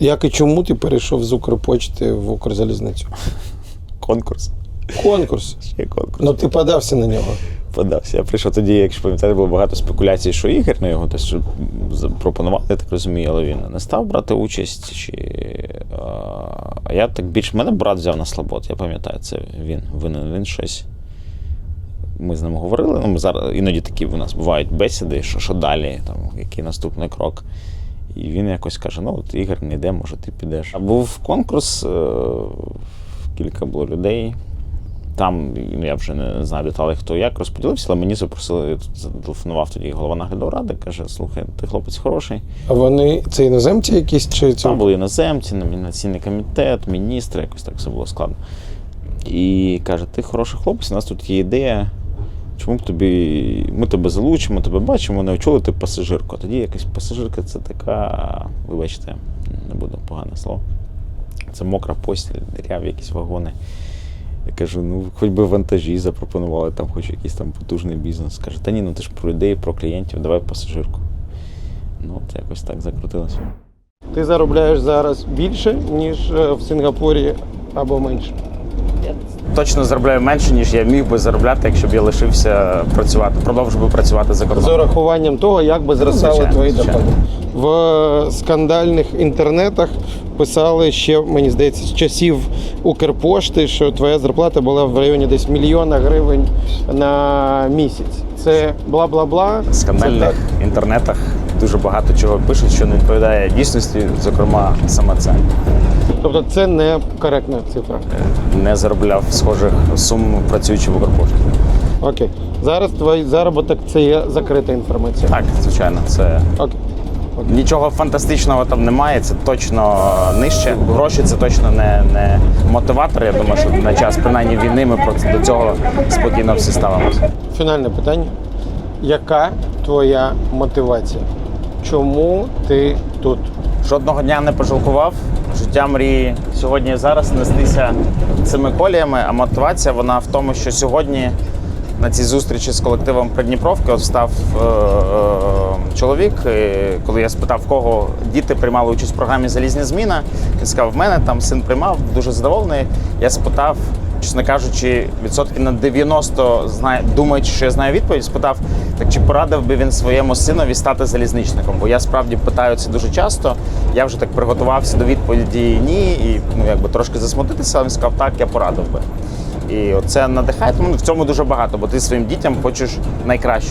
Як і чому ти перейшов з Укрпочти в Укрзалізницю? Конкурс. Конкурс. Ще конкурс. Ну ти подався на нього. подався. Я прийшов тоді, якщо пам'ятаєте, було багато спекуляцій, що Ігор на його теж запропонували, я так розумію, але він не став брати участь. Чи... а, я так більш мене брат взяв на слобод, я пам'ятаю, це він винен він щось. Ми з ним говорили. Ну, ми зараз іноді такі у нас бувають бесіди, що, що далі, там, який наступний крок. І він якось каже: ну, от Ігор не йде, може, ти підеш. А був конкурс, е, кілька було людей. Там ну, я вже не знаю деталей, хто як розподілився, але мені запросили, зателефонував тоді голова наглядової ради, каже: слухай, ти хлопець хороший. А вони це іноземці якісь чи це? Там були іноземці, номінаційний комітет, міністри, якось так все було складно. І каже: ти хороший хлопець, у нас тут є ідея. Чому б тобі, ми тебе залучимо, тебе бачимо, не очолити пасажирку. Тоді якась пасажирка це така, вибачте, не буде погане слово. Це мокра постіль, диряві якісь вагони. Я кажу, ну хоч би вантажі запропонували, там хоч якийсь там потужний бізнес. Каже, та ні, ну ти ж про людей, про клієнтів, давай пасажирку. Ну, от якось так закрутилося. Ти заробляєш зараз більше, ніж е, в Сингапурі або менше. Точно заробляю менше, ніж я міг би заробляти, якщо б я лишився працювати, продовжив би працювати за кордоном. З урахуванням того, як би зростали звичайно, твої звичайно. доходи. В е, скандальних інтернетах писали ще, мені здається, з часів Укрпошти, що твоя зарплата була в районі десь мільйона гривень на місяць. Це бла-бла-бла. В скандальних інтернетах дуже багато чого пишуть, що не відповідає дійсності, зокрема, саме це. Тобто це не коректна цифра. Не заробляв схожих сум, працюючи в Укрпошті. Окей. Зараз твій заробіток це є закрита інформація. Так, звичайно, це Окей. нічого фантастичного там немає. Це точно нижче. Гроші це точно не, не мотиватор. Я думаю, що на час принаймні війни ми до цього спокійно всі ставимося. Фінальне питання. Яка твоя мотивація? Чому ти тут? Жодного дня не пожалкував. Життя мрії сьогодні і зараз нестися цими коліями. А мотивація вона в тому, що сьогодні на цій зустрічі з колективом Придніпровки от став е- е- чоловік. І коли я спитав, кого діти приймали участь в програмі Залізні зміна, він сказав, в мене там син приймав, дуже задоволений. Я спитав, чесно кажучи, відсотки на 90 знає, думаючи, що я знаю відповідь, спитав, так чи порадив би він своєму синові стати залізничником? Бо я справді питаю це дуже часто. Я вже так приготувався до відповіді ні, і ну якби трошки засмутитися, він сказав, так, я порадив би. І це надихає, тому в цьому дуже багато, бо ти своїм дітям хочеш найкраще.